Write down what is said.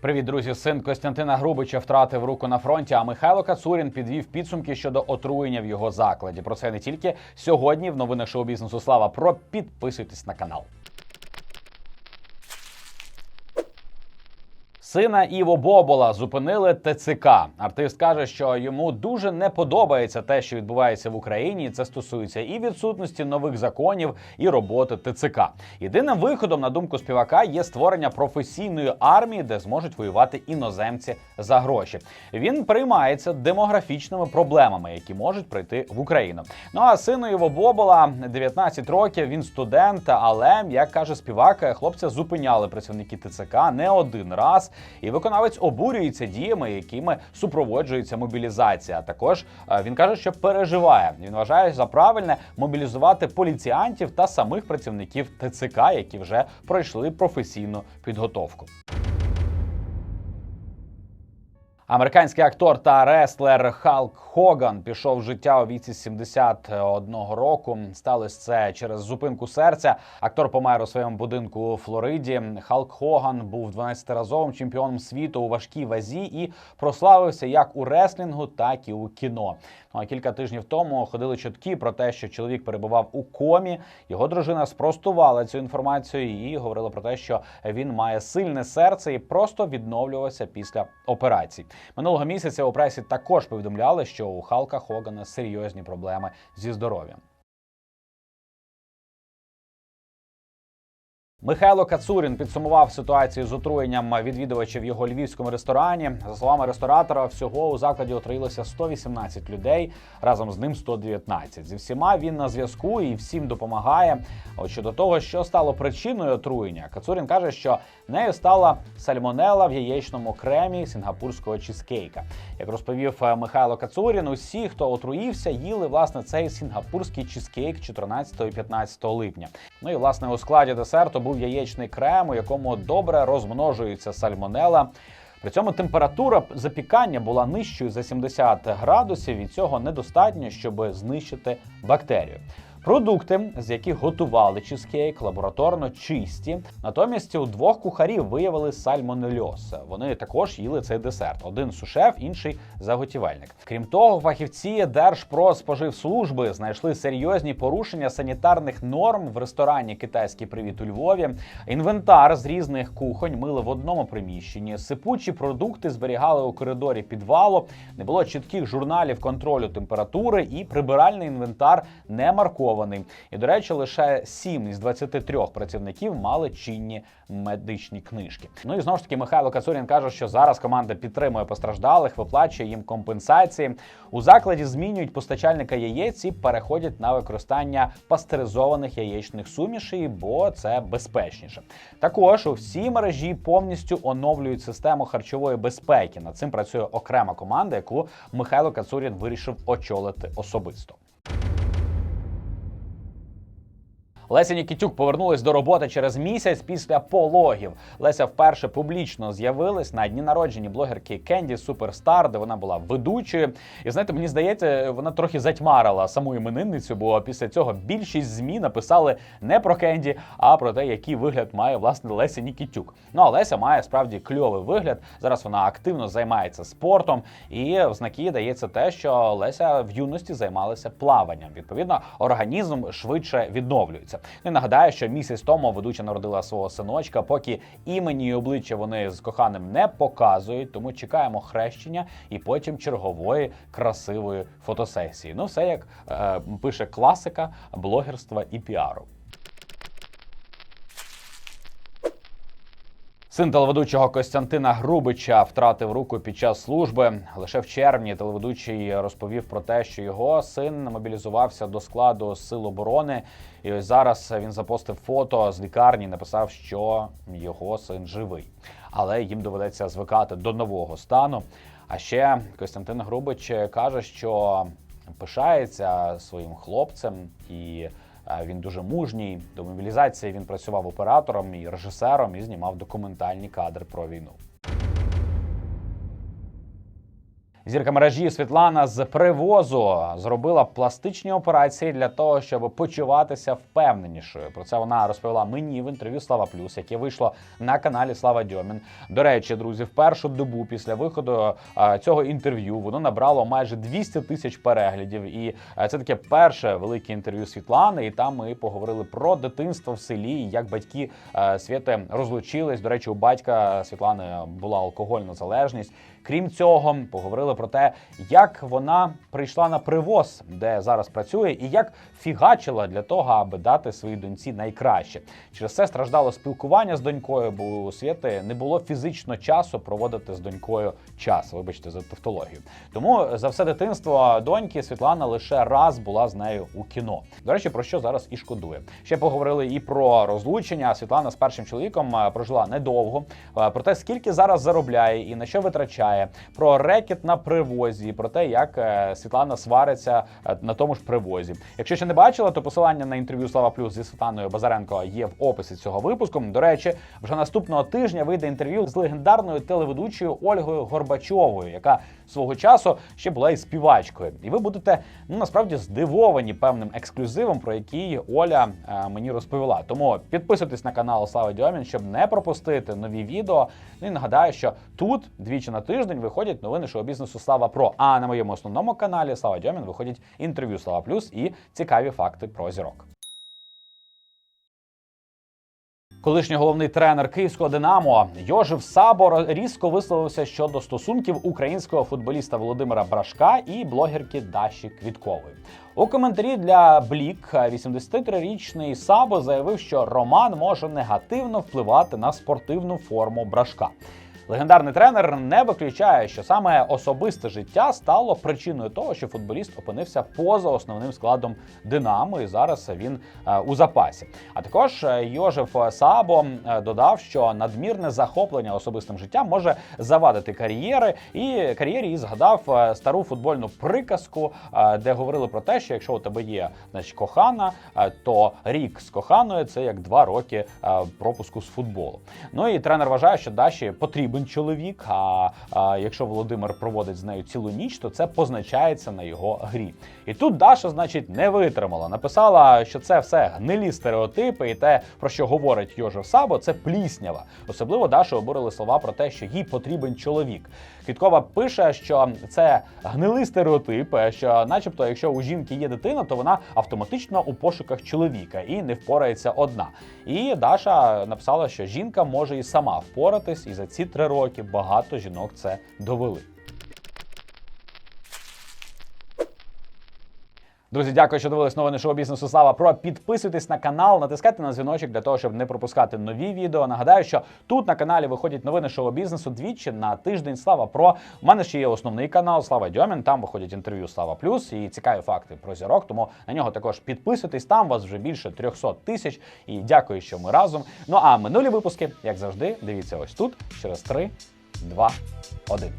Привіт, друзі. Син Костянтина Грубича втратив руку на фронті. А Михайло Кацурін підвів підсумки щодо отруєння в його закладі. Про це не тільки сьогодні в новинах шоу бізнесу. Слава про підписуйтесь на канал. Сина Іво Бобола зупинили ТЦК. Артист каже, що йому дуже не подобається те, що відбувається в Україні. Це стосується і відсутності нових законів, і роботи ТЦК. Єдиним виходом, на думку співака, є створення професійної армії, де зможуть воювати іноземці за гроші. Він приймається демографічними проблемами, які можуть прийти в Україну. Ну а сину Іво Бобола 19 років. Він студент, але як каже співак, хлопця зупиняли працівники ТЦК не один раз. І виконавець обурюється діями, якими супроводжується мобілізація. Також е, він каже, що переживає. Він вважає за правильне мобілізувати поліціянтів та самих працівників ТЦК, які вже пройшли професійну підготовку. Американський актор та реслер Халк Хоган пішов з життя у віці 71 року. Сталося це через зупинку серця. Актор помер у своєму будинку у Флориді. Халк Хоган був 12-разовим чемпіоном світу у важкій вазі і прославився як у реслінгу, так і у кіно. Ну а кілька тижнів тому ходили чутки про те, що чоловік перебував у комі. Його дружина спростувала цю інформацію і говорила про те, що він має сильне серце і просто відновлювався після операцій. Минулого місяця у пресі також повідомляли, що у Халка Хогана серйозні проблеми зі здоров'ям. Михайло Кацурін підсумував ситуацію з отруєнням відвідувачів його львівському ресторані. За словами ресторатора, всього у закладі отруїлося 118 людей, разом з ним 119. Зі всіма він на зв'язку і всім допомагає. От щодо того, що стало причиною отруєння, Кацурін каже, що нею стала сальмонела в яєчному кремі сінгапурського чізкейка. Як розповів е, Михайло Кацурін, усі, хто отруївся, їли власне цей сінгапурський чізкейк 14 і 15 липня. Ну і власне у складі десерту був яєчний крем, у якому добре розмножується сальмонела. При цьому температура запікання була нижчою за 70 градусів, і цього недостатньо, щоб знищити бактерію. Продукти, з яких готували чизкейк, лабораторно чисті. Натомість у двох кухарів виявили сальмонельоз. Вони також їли цей десерт. Один сушеф, інший заготівельник. Крім того, фахівці Держпродспоживслужби знайшли серйозні порушення санітарних норм в ресторані Китайський привіт у Львові. Інвентар з різних кухонь мили в одному приміщенні. Сипучі продукти зберігали у коридорі підвалу. Не було чітких журналів контролю температури, і прибиральний інвентар не маркований. І, до речі, лише 7 із 23 працівників мали чинні медичні книжки. Ну і знову ж таки, Михайло Кацурін каже, що зараз команда підтримує постраждалих, виплачує їм компенсації. У закладі змінюють постачальника яєць і переходять на використання пастеризованих яєчних сумішей, бо це безпечніше. Також у всій мережі повністю оновлюють систему харчової безпеки. Над цим працює окрема команда, яку Михайло Кацурін вирішив очолити особисто. Леся Нікітюк повернулась до роботи через місяць після пологів. Леся вперше публічно з'явилась на дні народження блогерки Кенді Суперстар, де вона була ведучою. І знаєте, мені здається, вона трохи затьмарила саму іменинницю, бо після цього більшість змі написали не про Кенді, а про те, який вигляд має власне Леся Нікітюк. Ну а Леся має справді кльовий вигляд. Зараз вона активно займається спортом, і в знаки дається те, що Леся в юності займалася плаванням. Відповідно, організм швидше відновлюється. І нагадаю, що місяць тому ведуча народила свого синочка, поки імені і обличчя вони з коханим не показують, тому чекаємо хрещення і потім чергової красивої фотосесії. Ну, все як е, пише класика блогерства і піару. Син телеведучого Костянтина Грубича втратив руку під час служби. Лише в червні телеведучий розповів про те, що його син мобілізувався до складу сил оборони. І ось зараз він запостив фото з лікарні, написав, що його син живий, але їм доведеться звикати до нового стану. А ще Костянтин Грубич каже, що пишається своїм хлопцем і. Він дуже мужній. До мобілізації він працював оператором і режисером і знімав документальні кадри про війну. Зірка мережі Світлана з привозу зробила пластичні операції для того, щоб почуватися впевненішою. Про це вона розповіла мені в інтерв'ю Слава Плюс, яке вийшло на каналі Слава Дьомін. До речі, друзі, в першу добу після виходу цього інтерв'ю воно набрало майже 200 тисяч переглядів. І це таке перше велике інтерв'ю Світлани. І там ми поговорили про дитинство в селі, як батьки а, Світи розлучились. До речі, у батька Світлани була алкогольна залежність. Крім цього, поговорили про те, як вона прийшла на привоз, де зараз працює, і як фігачила для того, аби дати своїй доньці найкраще. Через це страждало спілкування з донькою, бо у Світи не було фізично часу проводити з донькою час. Вибачте за тавтологію. Тому за все дитинство доньки Світлана лише раз була з нею у кіно. До речі, про що зараз і шкодує. Ще поговорили і про розлучення. Світлана з першим чоловіком е, прожила недовго. Е, Про те, скільки зараз заробляє і на що витрачає, про рекет на привозі, про те, як е, Світлана свариться е, на тому ж привозі. Якщо ще не бачила, то посилання на інтерв'ю Слава Плюс зі Світланою Базаренко є в описі цього випуску. До речі, вже наступного тижня вийде інтерв'ю з легендарною телеведучою Ольгою Горбачовою, яка свого часу ще була і співачкою. І ви будете ну насправді здивовані певним ексклюзивом, про який Оля е, мені розповіла. Тому підписуйтесь на канал Слава Дьомін, щоб не пропустити нові відео. Ну і нагадаю, що тут двічі на тиждень виходять новини шоу-бізнесу Слава Про. А на моєму основному каналі Слава Дьомін виходять інтерв'ю Слава Плюс і цікаві факти про зірок. Колишній головний тренер київського Динамо Йожев Сабор різко висловився щодо стосунків українського футболіста Володимира Брашка і блогерки Даші Квіткової. У коментарі для Блік 83-річний Сабо заявив, що Роман може негативно впливати на спортивну форму Брашка. Легендарний тренер не виключає, що саме особисте життя стало причиною того, що футболіст опинився поза основним складом Динамо, і зараз він е, у запасі. А також е, Йожеф Сабо е, додав, що надмірне захоплення особистим життям може завадити кар'єри, і кар'єрі і згадав стару футбольну приказку, де говорили про те, що якщо у тебе є значить, кохана, то рік з коханою це як два роки пропуску з футболу. Ну і тренер вважає, що Даші потрібен чоловік. А, а якщо Володимир проводить з нею цілу ніч, то це позначається на його грі. І тут Даша, значить, не витримала. Написала, що це все гнилі стереотипи, і те, про що говорить Йожев Сабо, це пліснява. Особливо Дашу обурили слова про те, що їй потрібен чоловік. Квіткова пише, що це гнилий стереотип, що, начебто, якщо у жінки є дитина, то вона автоматично у пошуках чоловіка і не впорається одна. І Даша написала, що жінка може і сама впоратись, і за ці три роки багато жінок це довели. Друзі, дякую, що дивились новини шоу бізнесу Слава Про. Підписуйтесь на канал, натискайте на дзвіночок для того, щоб не пропускати нові відео. Нагадаю, що тут на каналі виходять новини шоу бізнесу двічі на тиждень. Слава Про. У мене ще є основний канал Слава Дьомін. Там виходять інтерв'ю Слава Плюс і цікаві факти про зірок. Тому на нього також підписуйтесь. Там вас вже більше 300 тисяч. І дякую, що ми разом. Ну а минулі випуски, як завжди, дивіться ось тут через 3, 2, 1.